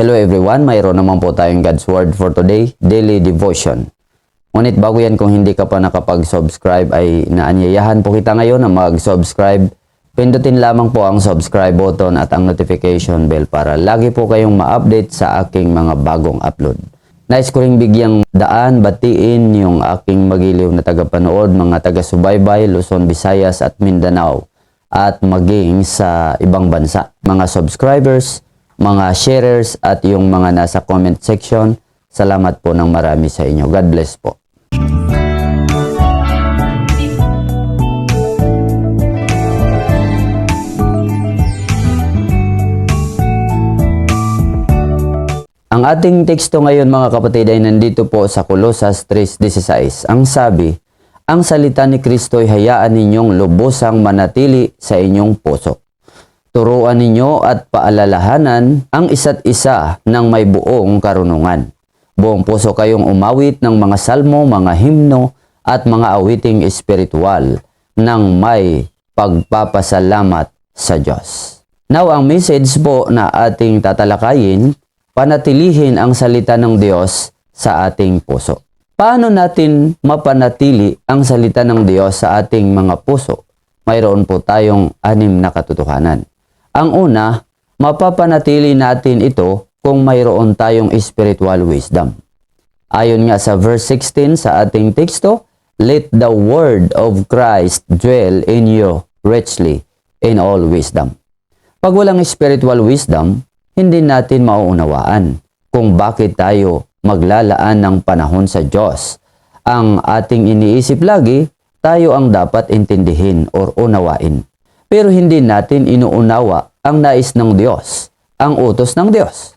Hello everyone, mayroon naman po tayong God's Word for today, Daily Devotion. Ngunit bago yan kung hindi ka pa nakapag-subscribe ay naanyayahan po kita ngayon na mag-subscribe. Pindutin lamang po ang subscribe button at ang notification bell para lagi po kayong ma-update sa aking mga bagong upload. Nais ko ring bigyang daan, batiin yung aking magiliw na tagapanood, mga taga-subaybay, Luzon, Visayas at Mindanao at maging sa ibang bansa. Mga subscribers, mga sharers at yung mga nasa comment section, salamat po ng marami sa inyo. God bless po. Ang ating teksto ngayon mga kapatid ay nandito po sa Colossus 3.16. Ang sabi, ang salita ni Kristo ay hayaan ninyong lubusang manatili sa inyong puso. Turuan ninyo at paalalahanan ang isa't isa ng may buong karunungan. Buong puso kayong umawit ng mga salmo, mga himno at mga awiting espiritual ng may pagpapasalamat sa Diyos. Now, ang message po na ating tatalakayin panatilihin ang salita ng Diyos sa ating puso. Paano natin mapanatili ang salita ng Diyos sa ating mga puso? Mayroon po tayong anim na katotohanan. Ang una, mapapanatili natin ito kung mayroon tayong spiritual wisdom. Ayon nga sa verse 16 sa ating teksto, Let the word of Christ dwell in you richly in all wisdom. Pag walang spiritual wisdom, hindi natin mauunawaan kung bakit tayo maglalaan ng panahon sa Diyos. Ang ating iniisip lagi, tayo ang dapat intindihin or unawain. Pero hindi natin inuunawa ang nais ng Diyos, ang utos ng Diyos.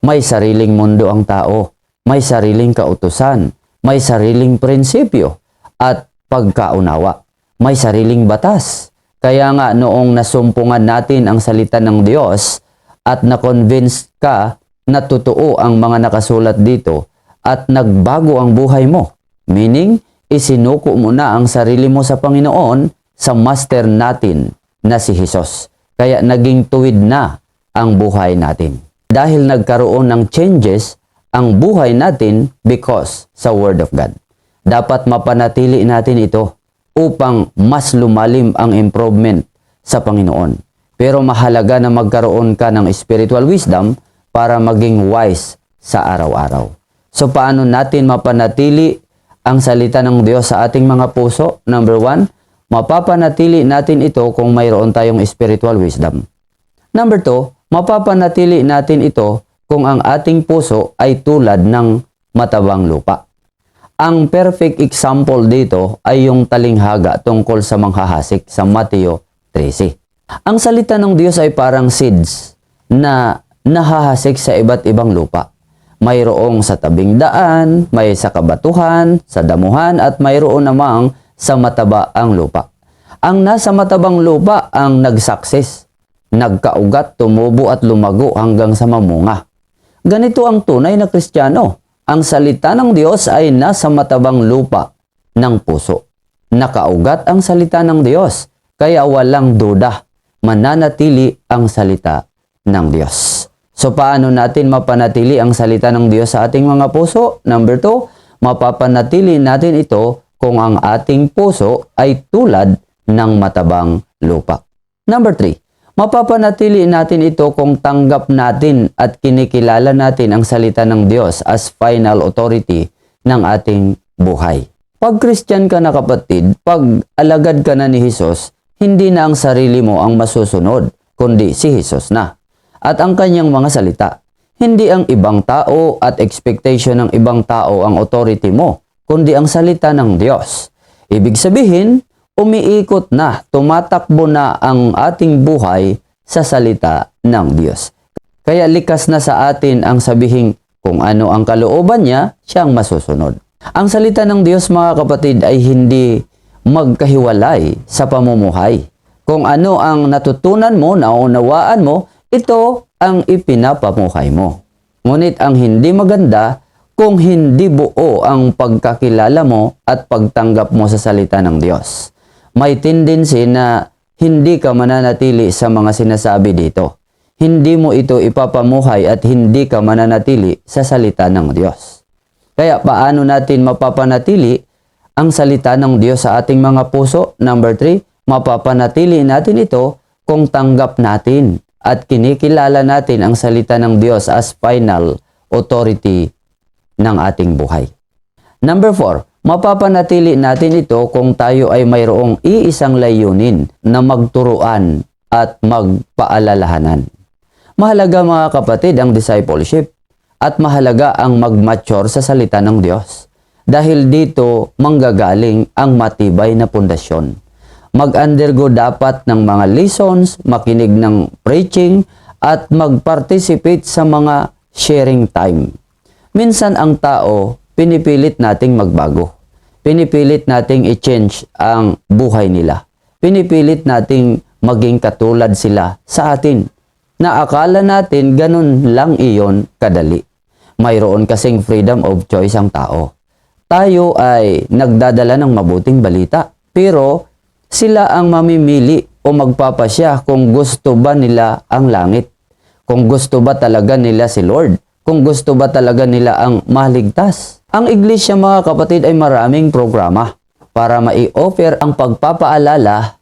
May sariling mundo ang tao, may sariling kautusan, may sariling prinsipyo at pagkaunawa, may sariling batas. Kaya nga noong nasumpungan natin ang salita ng Diyos, at na-convince ka na totoo ang mga nakasulat dito at nagbago ang buhay mo. Meaning, isinuko mo na ang sarili mo sa Panginoon sa master natin na si Jesus. Kaya naging tuwid na ang buhay natin. Dahil nagkaroon ng changes ang buhay natin because sa Word of God. Dapat mapanatili natin ito upang mas lumalim ang improvement sa Panginoon. Pero mahalaga na magkaroon ka ng spiritual wisdom para maging wise sa araw-araw. So paano natin mapanatili ang salita ng Diyos sa ating mga puso? Number one, mapapanatili natin ito kung mayroon tayong spiritual wisdom. Number two, mapapanatili natin ito kung ang ating puso ay tulad ng matabang lupa. Ang perfect example dito ay yung talinghaga tungkol sa manghahasik sa Mateo 13. Ang salita ng Diyos ay parang seeds na nahahasik sa iba't ibang lupa. Mayroong sa tabing daan, may sa kabatuhan, sa damuhan, at mayroon namang sa mataba ang lupa. Ang nasa matabang lupa ang nagsakses, nagkaugat, tumubo at lumago hanggang sa mamunga. Ganito ang tunay na Kristiyano. Ang salita ng Diyos ay nasa matabang lupa ng puso. Nakaugat ang salita ng Diyos, kaya walang duda mananatili ang salita ng Diyos. So paano natin mapanatili ang salita ng Diyos sa ating mga puso? Number two, mapapanatili natin ito kung ang ating puso ay tulad ng matabang lupa. Number three, mapapanatili natin ito kung tanggap natin at kinikilala natin ang salita ng Diyos as final authority ng ating buhay. Pag Christian ka na kapatid, pag alagad ka na ni Jesus, hindi na ang sarili mo ang masusunod, kundi si Jesus na. At ang kanyang mga salita. Hindi ang ibang tao at expectation ng ibang tao ang authority mo, kundi ang salita ng Diyos. Ibig sabihin, umiikot na, tumatakbo na ang ating buhay sa salita ng Diyos. Kaya likas na sa atin ang sabihin kung ano ang kalooban niya, siyang masusunod. Ang salita ng Diyos mga kapatid ay hindi magkahiwalay sa pamumuhay. Kung ano ang natutunan mo, naunawaan mo, ito ang ipinapamuhay mo. Ngunit ang hindi maganda kung hindi buo ang pagkakilala mo at pagtanggap mo sa salita ng Diyos. May tendency na hindi ka mananatili sa mga sinasabi dito. hindi mo ito ipapamuhay at hindi ka mananatili sa salita ng Diyos. Kaya paano natin mapapanatili ang salita ng Diyos sa ating mga puso? Number three, mapapanatili natin ito kung tanggap natin at kinikilala natin ang salita ng Diyos as final authority ng ating buhay. Number four, mapapanatili natin ito kung tayo ay mayroong iisang layunin na magturuan at magpaalalahanan. Mahalaga mga kapatid ang discipleship at mahalaga ang mag-mature sa salita ng Diyos. Dahil dito manggagaling ang matibay na pundasyon. Mag-undergo dapat ng mga lessons, makinig ng preaching, at mag-participate sa mga sharing time. Minsan ang tao, pinipilit nating magbago. Pinipilit nating i-change ang buhay nila. Pinipilit nating maging katulad sila sa atin. Na akala natin ganun lang iyon kadali. Mayroon kasing freedom of choice ang tao. Tayo ay nagdadala ng mabuting balita. Pero sila ang mamimili o magpapasya kung gusto ba nila ang langit. Kung gusto ba talaga nila si Lord. Kung gusto ba talaga nila ang maligtas. Ang iglesia mga kapatid ay maraming programa para mai-offer ang pagpapaalala,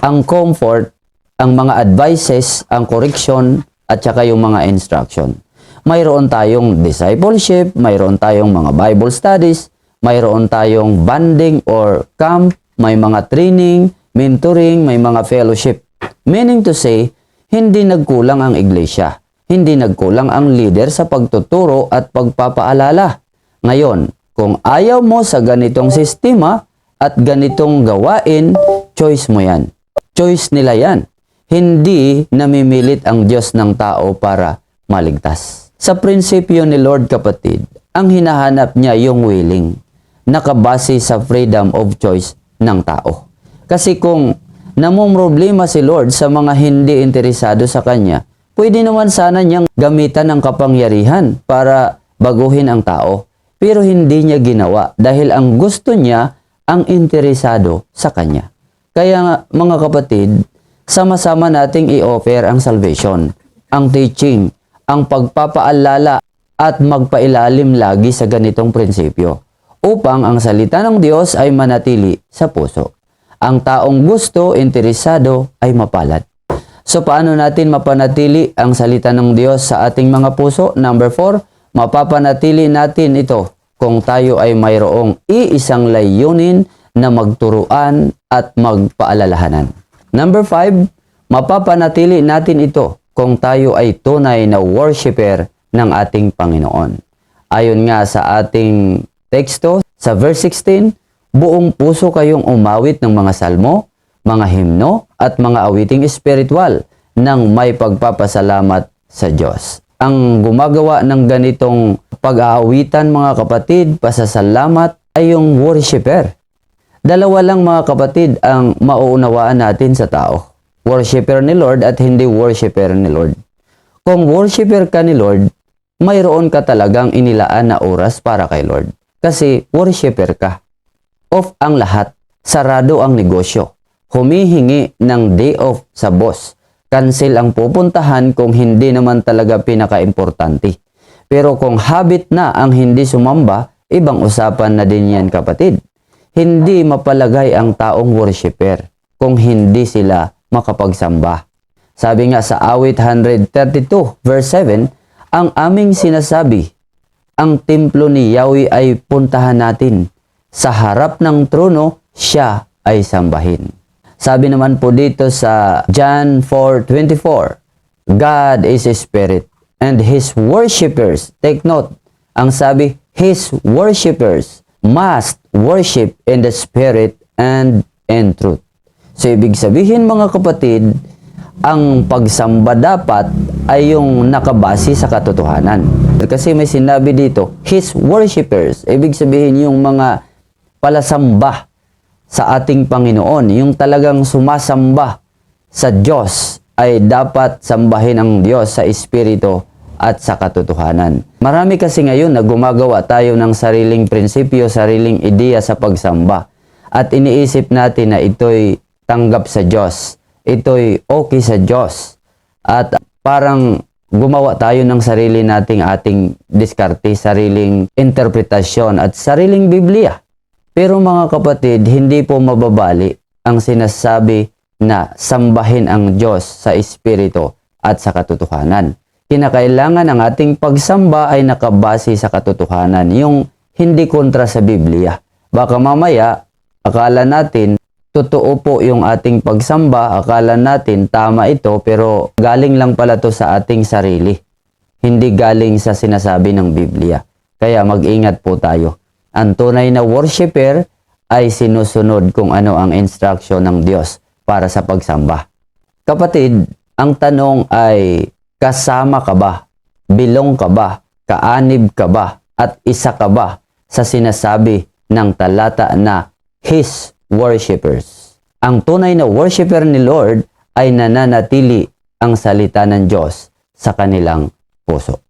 ang comfort, ang mga advices, ang correction, at saka yung mga instruction. Mayroon tayong discipleship, mayroon tayong mga Bible studies, mayroon tayong banding or camp, may mga training, mentoring, may mga fellowship. Meaning to say, hindi nagkulang ang iglesia. Hindi nagkulang ang leader sa pagtuturo at pagpapaalala. Ngayon, kung ayaw mo sa ganitong sistema at ganitong gawain, choice mo yan. Choice nila yan. Hindi namimilit ang Diyos ng tao para maligtas. Sa prinsipyo ni Lord kapatid, ang hinahanap niya yung willing, nakabase sa freedom of choice ng tao. Kasi kung namumroblema si Lord sa mga hindi interesado sa Kanya, pwede naman sana niyang gamitan ng kapangyarihan para baguhin ang tao. Pero hindi niya ginawa dahil ang gusto niya ang interesado sa Kanya. Kaya mga kapatid, sama-sama nating i-offer ang salvation, ang teaching, ang pagpapaalala at magpailalim lagi sa ganitong prinsipyo upang ang salita ng Diyos ay manatili sa puso. Ang taong gusto, interesado ay mapalad. So paano natin mapanatili ang salita ng Diyos sa ating mga puso? Number four, mapapanatili natin ito kung tayo ay mayroong iisang layunin na magturuan at magpaalalahanan. Number five, mapapanatili natin ito kung tayo ay tunay na worshiper ng ating Panginoon. Ayon nga sa ating teksto, sa verse 16, buong puso kayong umawit ng mga salmo, mga himno, at mga awiting espiritual ng may pagpapasalamat sa Diyos. Ang gumagawa ng ganitong pag-aawitan mga kapatid, pasasalamat ay yung worshiper. Dalawa lang mga kapatid ang mauunawaan natin sa tao. Worshipper ni Lord at hindi worshipper ni Lord. Kung worshipper ka ni Lord, mayroon ka talagang inilaan na oras para kay Lord. Kasi worshipper ka. Off ang lahat. Sarado ang negosyo. Humihingi ng day off sa boss. Cancel ang pupuntahan kung hindi naman talaga pinaka-importante. Pero kung habit na ang hindi sumamba, ibang usapan na din yan kapatid. Hindi mapalagay ang taong worshipper kung hindi sila makapagsamba. Sabi nga sa awit 132 verse 7, ang aming sinasabi, ang templo ni Yahweh ay puntahan natin. Sa harap ng trono, siya ay sambahin. Sabi naman po dito sa John 4.24, God is a spirit and His worshippers, take note, ang sabi, His worshippers must worship in the spirit and in truth. So, ibig sabihin mga kapatid, ang pagsamba dapat ay yung nakabase sa katotohanan. Kasi may sinabi dito, His worshippers, ibig sabihin yung mga palasamba sa ating Panginoon, yung talagang sumasamba sa Diyos ay dapat sambahin ang Diyos sa Espiritu at sa katotohanan. Marami kasi ngayon na gumagawa tayo ng sariling prinsipyo, sariling ideya sa pagsamba. At iniisip natin na ito'y tanggap sa Diyos. Ito'y okay sa Diyos. At parang gumawa tayo ng sarili nating ating diskarte, sariling interpretasyon at sariling Biblia. Pero mga kapatid, hindi po mababali ang sinasabi na sambahin ang Diyos sa Espiritu at sa katotohanan. Kinakailangan ang ating pagsamba ay nakabase sa katotohanan, yung hindi kontra sa Biblia. Baka mamaya, akala natin, totoo po yung ating pagsamba, akala natin tama ito, pero galing lang pala to sa ating sarili. Hindi galing sa sinasabi ng Biblia. Kaya mag-ingat po tayo. Ang tunay na worshiper ay sinusunod kung ano ang instruction ng Diyos para sa pagsamba. Kapatid, ang tanong ay kasama ka ba? Bilong ka ba? Kaanib ka ba? At isa ka ba sa sinasabi ng talata na His worshippers? Ang tunay na worshipper ni Lord ay nananatili ang salita ng Diyos sa kanilang puso.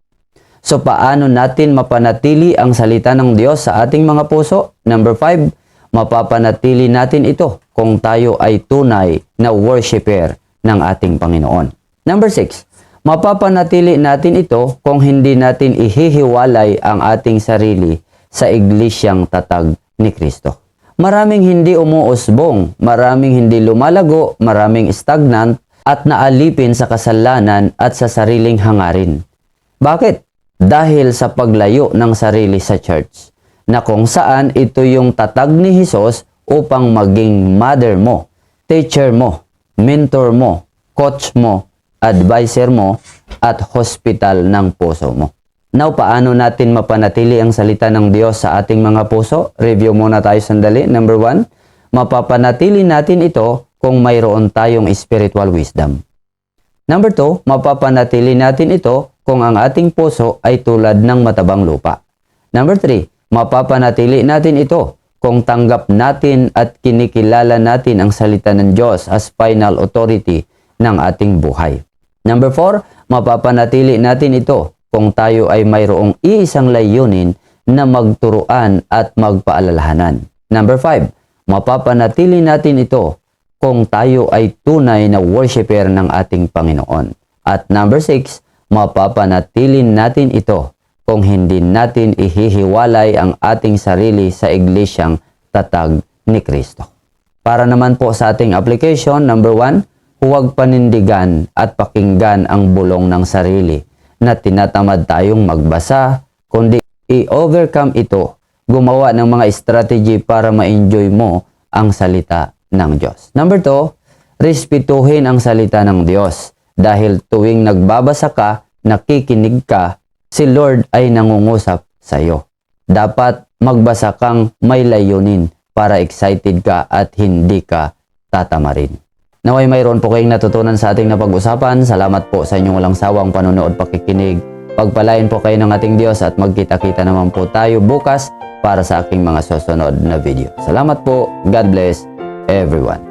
So paano natin mapanatili ang salita ng Diyos sa ating mga puso? Number five, mapapanatili natin ito kung tayo ay tunay na worshiper ng ating Panginoon. Number six, mapapanatili natin ito kung hindi natin ihihiwalay ang ating sarili sa iglesyang tatag ni Kristo. Maraming hindi umuusbong, maraming hindi lumalago, maraming stagnant at naalipin sa kasalanan at sa sariling hangarin. Bakit? Dahil sa paglayo ng sarili sa church, na kung saan ito yung tatag ni Jesus upang maging mother mo, teacher mo, mentor mo, coach mo, advisor mo, at hospital ng puso mo. Now, paano natin mapanatili ang salita ng Diyos sa ating mga puso? Review muna tayo sandali. Number one, mapapanatili natin ito kung mayroon tayong spiritual wisdom. Number two, mapapanatili natin ito kung ang ating puso ay tulad ng matabang lupa. Number three, mapapanatili natin ito kung tanggap natin at kinikilala natin ang salita ng Diyos as final authority ng ating buhay. Number four, mapapanatili natin ito kung tayo ay mayroong iisang layunin na magturuan at magpaalalahanan. Number five, mapapanatili natin ito kung tayo ay tunay na worshiper ng ating Panginoon. At number six, mapapanatili natin ito kung hindi natin ihihiwalay ang ating sarili sa iglesyang tatag ni Kristo. Para naman po sa ating application, number one, huwag panindigan at pakinggan ang bulong ng sarili na tinatamad tayong magbasa, kundi i-overcome ito, gumawa ng mga strategy para ma-enjoy mo ang salita ng Diyos. Number two, respetuhin ang salita ng Diyos dahil tuwing nagbabasa ka, nakikinig ka, si Lord ay nangungusap sa iyo. Dapat magbasa kang may layunin para excited ka at hindi ka tatamarin. Naway mayroon po kayong natutunan sa ating napag-usapan. Salamat po sa inyong walang sawang panonood pakikinig. Pagpalain po kayo ng ating Diyos at magkita-kita naman po tayo bukas para sa aking mga susunod na video. Salamat po. God bless everyone.